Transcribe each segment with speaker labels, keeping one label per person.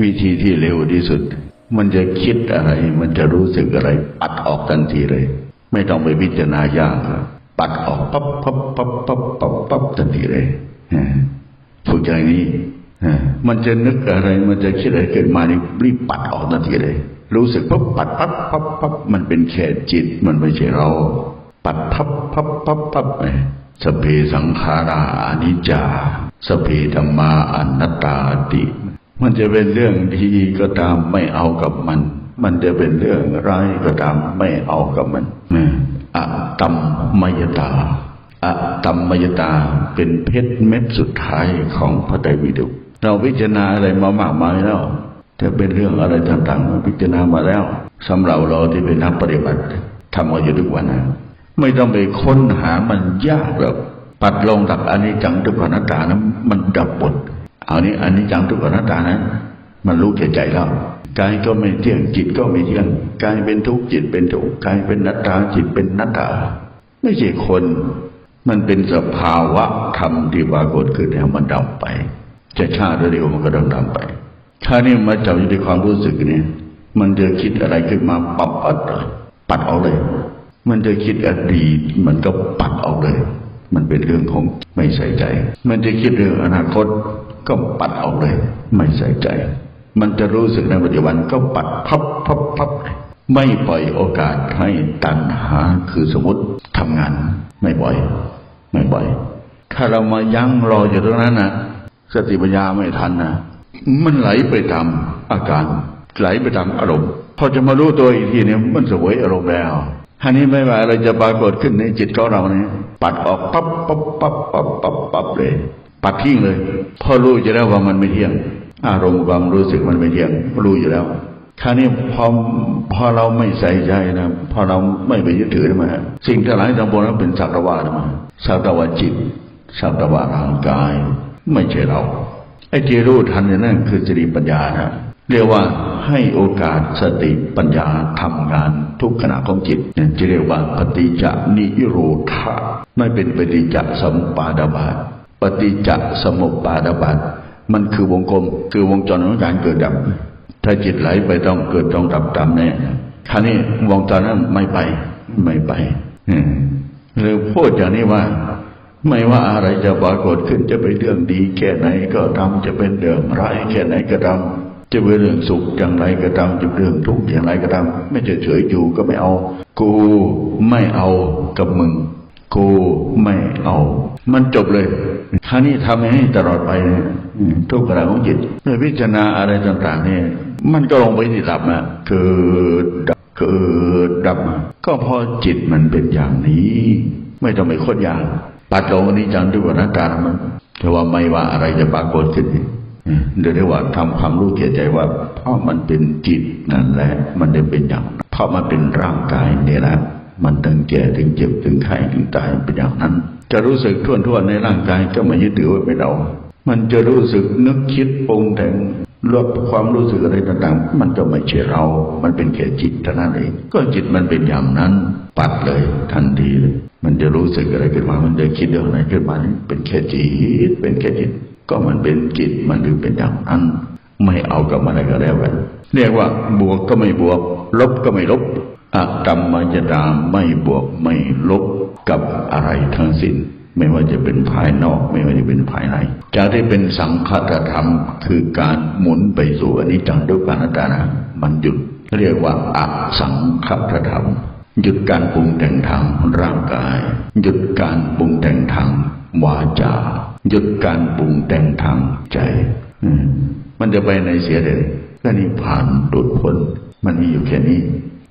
Speaker 1: วิธีที่เร็วที่สุด มันจะคิดอะไร มันจะรู้สึกอะไร ปัดออกทันทีเลย ไม่ต้องไปพิจารณายากครับปัดออกปั๊บปั๊บปั๊บปั๊บปั๊บปั๊บทันทีเลยฝึกอย่างนี้มันจะนึกอะไร มันจะคิดอะไรเกิดมานี่รีบปัดออกทันทีเลย รู้สึกปั๊บปัดปั๊บปั๊บปั๊บมันเป็นแค่จิต มันไม่ใช่เรา ปัดพับพับพับพับไปสเพสังขาราอนิจจา สเพธรรมาอนัตตาติ มันจะเป็นเรื่องดีก็ตามไม่เอากับมัน มันจะเป็นเรื่องร้ายก็ตามไม่เอากับมันอะตัมมยตาอะตัมมยตาเป็นเพชรเม็ดสุดท้ายของพระไตรปิฎกเราพิจารณาอะไรมามากมายแล้วจะเป็นเรื่องอะไรต่างๆพิจารณามาแล้วสำหรับเราที่เป็นนักปฏิบัติทำกันอยู่ทุกวันนะไม่ต้องไปค้นหามันยากหรอกปัดลงตักอันนี้จังทุกขนัตตานะมันดับหมด เอานี้อันนี้จังทุกขนัตตานะมันรู้แก่ใจแล้วกายก็ไม่เที่ยงจิตก็ไม่เที่ยงกายเป็นทุกข์จิตเป็นทุกข์กายเป็นนัตตาจิตเป็นนัตตา ไม่ใช่คน มันเป็นสภาวะธรรมที่ปรากฏขึ้นแล้วมันดับไป จะชาติเดียวมันก็ดับดับไป ถ้านี่มาจับอยู่ในความรู้สึกเนี่ยมันจะคิดอะไรขึ้นมาปับปัดเลยปัดออกเลย มันจะคิดอดีตมันก็ปัดออกเลย มันเป็นเรื่องของไม่ใส่ใจ มันจะคิดเรื่องอนาคต ก็ปัดออกเลย ไม่ใส่ใจ มันจะรู้สึกในปัจจุบันก็ปัดพับพับพับไม่ปล่อยโอกาสให้ตัณหาคือสมมติทำงาน ไม่ปล่อย ไม่ปล่อย ถ้าเรามายั้งรออยู่ตรงนั้นนะสติปัญญาไม่ทันนะมันไหลไปตามอาการ ไหลไปตามอารมณ์ พอจะมารู้ตัวอีกทีเนี่ยมันสวยอารมณ์แล้วอันนี้ไม่ว่าอะไรจะปรากฏขึ้นในจิตของเราเนี่ยปัดออกปั๊บปั๊บปั๊บปั๊บปั๊บปั๊บเลย ปัดทิ้งเลยพอรู้อยู่แล้วว่ามันไม่เที่ยง อารมณ์ความรู้สึกมันไม่เที่ยงรู้อยู่แล้วคราวนี้พอพอเราไม่ใส่ใจนะพอเราไม่ไปยึดถือมาสิ่งทั้งหลายทั้งปวงนั้นเป็นสัตะวามาสัตะวาจิตสัตะวาร่างกาย ไม่ใช่เราไอ้ที่รู้ทันเนี่ยนั่นคือสติปัญญานะเรียกว่าให้โอกาสสติปัญญาทำงานทุกขณะของจิตเนี่ยจะเรียกว่าปฏิจจนิโรธาไม่เป็นปฏิจจสมุปาดาบาต ปฏิจจสมุปปาดาบาตมันคือวงกลม คือวงจรของการเกิดดับ ถ้าจิตไหลไปต้องเกิดต้องดับตามแน่คราวนี้วงจรนั้นไม่ไป ไม่ไปหรือพูดอย่างนี้ว่า ไม่ว่าอะไรจะปรากฏขึ้นจะเป็นเรื่องดีแค่ไหนก็ทำจะเป็นเรื่องร้ายแค่ไหนก็ทำจะเป็นเรื่องสุขอย่างไรก็ตามจะเป็นเรื่องทุกข์อย่างไรก็ตามไม่เฉยเฉยอยู่ก็ไม่เอา กูไม่เอากับมึง กูไม่เอา มันจบเลย ครานี้ทำให้ตลอดไปนะทุกขณะของจิตเมื่อพิจารณาอะไรต่างๆเนี่ยมันก็ลงไปที่ดับนะเกิดดับเกิดดับ ก็เพราะจิตมันเป็นอย่างนี้ ไม่ต้องไปค้นยากปัดลงอันนี้จังด้วยนัตตามันแต่ว่าไม่ว่าอะไรจะปรากฏขึ้นเรียกว่าทำความรู้เกียใจว่า เพราะมันเป็นจิตนั่นแหละ มันจะเป็นอย่างเพราะมันเป็นร่างกายเนี่ยแหละมันถึงแก่ถึงเจ็บถึงไข้ถึงตายเป็นอย่างนั้น จะรู้สึกทั่วทั่วในร่างกายก็ไม่ยึดถือว่าเป็นเรา มันจะรู้สึกนึกคิดปรุงแต่งรวบความรู้สึกอะไรต่างๆ มันก็ไม่ใช่เรา มันเป็นแค่จิตเท่านั้นเอง ก็จิตมันเป็นอย่างนั้น ปัดเลยทันทีเลย มันจะรู้สึกอะไรขึ้นมา มันจะคิดเรื่องอะไรขึ้นมา เป็นแค่จิต เป็นแค่จิต ก็มันเป็นจิต มันถึงเป็นอย่างนั้น ไม่เอากับมันอะไรก็แล้วกัน เรียกว่าบวกก็ไม่บวก ลบก็ไม่ลบ อะตัมมายดาไม่บวกไม่ลบกับอะไรทั้งสิ้น ไม่ว่าจะเป็นภายนอก ไม่ว่าจะเป็นภายในจากที่เป็นสังคตธรรม คือการหมุนไปสู่อนิจจังทุกขังอนัตตานะมันหยุด เรียกว่าอสังคตธรรม หยุดการปรุงแต่งทางร่างกาย หยุดการปรุงแต่งทางวาจาหยุดการปรุงแต่งทางใจมันจะไปในเสียเลยก็นี่ผ่านดุดพ้นมันมีอยู่แค่นี้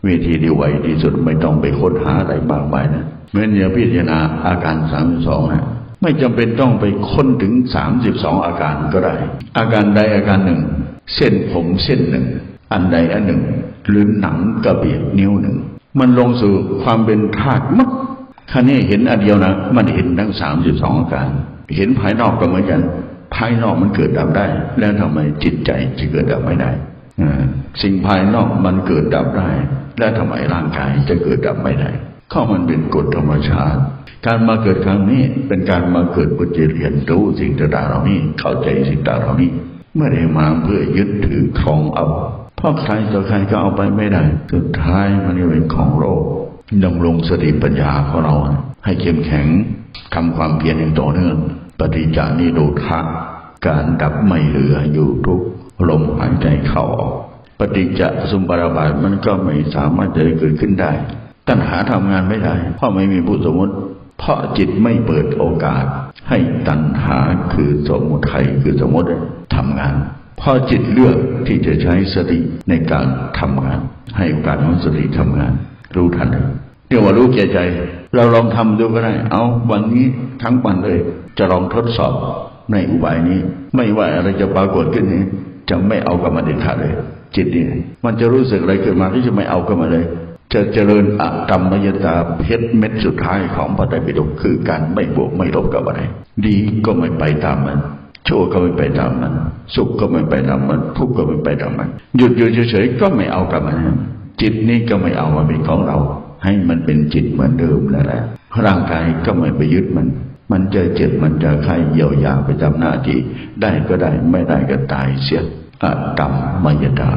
Speaker 1: วิธีที่ไวที่สุดไม่ต้องไปค้นหาอะไรมากมายนะเมื่อเนอย่างพิจารณาอาการสามสองนะไม่จำเป็นต้องไปค้นถึงสามสิบสองอาการก็ได้ อาการใดอาการหนึ่ง เส้นผมเส้นหนึ่ง อันใดอันหนึ่ง หรือหนังกระเบียดนิ้วหนึ่ง มันลงสู่ความเป็นธาตุมัดคันนี้เห็นอันเดียวนะ มันเห็นทั้งสามสิบสองอาการ เห็นภายนอกก็เหมือนกัน ภายนอกมันเกิดดับได้ แล้วทำไมจิตใจจะเกิดดับไม่ได้ สิ่งภายนอกมันเกิดดับได้ แล้วทำไมร่างกายจะเกิดดับไม่ได้ก็มันเป็นกฎธรรมชาติ การมาเกิดครั้งนี้เป็นการมาเกิดปุจเจเรียนรู้สิ่งต่างๆเหล่านี้เข้าใจสิ่งต่างๆเหล่านี้ไม่ได้มาเพื่อยึดถือครองเอาเพราะใครต่อใครก็เอาไปไม่ได้ สุดท้ายมันก็เป็นของโลกดำรงสติปัญญาของเรา ให้เข้มแข็งทำความเพียรอย่างต่อเนื่องปฏิจจานิโรธะ การดับไม่เหลืออยู่ทุกลมหายใจเข้าออกปฏิจจสมุปบาทมันก็ไม่สามารถจะเกิดขึ้นได้ ตัณหาทำงานไม่ได้ เพราะไม่มีผู้สมมติ เพราะจิตไม่เปิดโอกาส ให้ตัณหาคือสมมุทัยคือสมมติทำงาน เพราะจิตเลือกที่จะใช้สติในการทำงาน ให้โอกาสของสติทำงาน รู้ทันเรียกว่ารู้แก่ใจ เราลองทำดูก็ได้ เอาวันนี้ทั้งวันเลย จะลองทดสอบ ในอุบายนี้ ไม่ว่าอะไรจะปรากฏขึ้นนี้ จะไม่เอากับมันเด็ดขาดเลย จิตนี่มันจะรู้สึกอะไรเกิดมาที่จะไม่เอากับมันเลย จะเจริญอกรรมยตาเพชรเม็ดสุดท้ายของพระไตรปิฎกคือการไม่บวกไม่ลบกับอะไร ดีก็ไม่ไปตามมันชั่วก็ไม่ไปตามมัน สุขก็ไม่ไปตามมัน ทุกข์ก็ไม่ไปตามมัน หยุดอยู่เฉยๆก็ไม่เอากับมัน จิตนี้ก็ไม่เอามาเป็นของเรา ให้มันเป็นจิตเหมือนเดิมนั่นแหละร่างกายก็ไม่ไปยึดมัน มันจะเจ็บมันจะไข้เยียวยาไปทำหน้าที่ ได้ก็ได้ไม่ได้ก็ตายเสียอะกรรมมยตา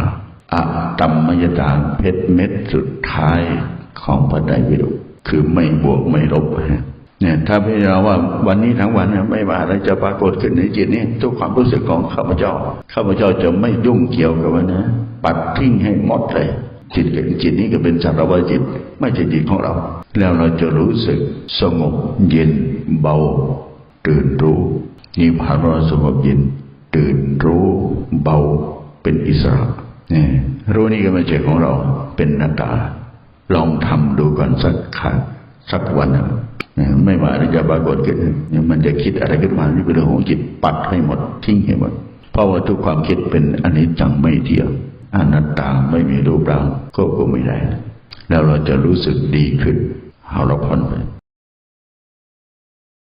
Speaker 1: อะกรรมมยตาเพชรเม็ดสุดท้ายของพระไตรปิฎกคือไม่บวกไม่ลบเนี่ยถ้าพิจารณาว่าวันนี้ทั้งวันเนี่ยไม่ว่าอะไรจะปรากฏขึ้นในจิตนี้ทุกความรู้สึกของข้าพเจ้าข้าพเจ้าจะไม่ยุ่งเกี่ยวกับมันนะปัดทิ้งให้หมดเลย จิตจิตนี้ก็เป็นสารวัตจิต ไม่ใช่จิตของเรา แล้วเราจะรู้สึกสงบเย็นเบา ตื่นรู้นี่ภาวะสงบเย็น ตื่นรู้เบาเป็นอิสระนี่รู้นี่ก็ไม่ใช่ของเรา เป็นหนาตาลองทำดูก่อนสักครั้งสักวันหนึ่งไม่ว่าอะไรจะปรากฏขึ้นเนี่ยมันจะคิดอะไรขึ้นมานี่เป็นเรื่องของจิตปัดให้หมดทิ้งให้หมด เพราะว่าทุกความคิดเป็นอนิจจังไม่เที่ยง อนัตตาไม่มีรูปร่างก็ก็ไม่ได้แล้วเราจะรู้สึกดีขึ้นเอาเราพ้นไป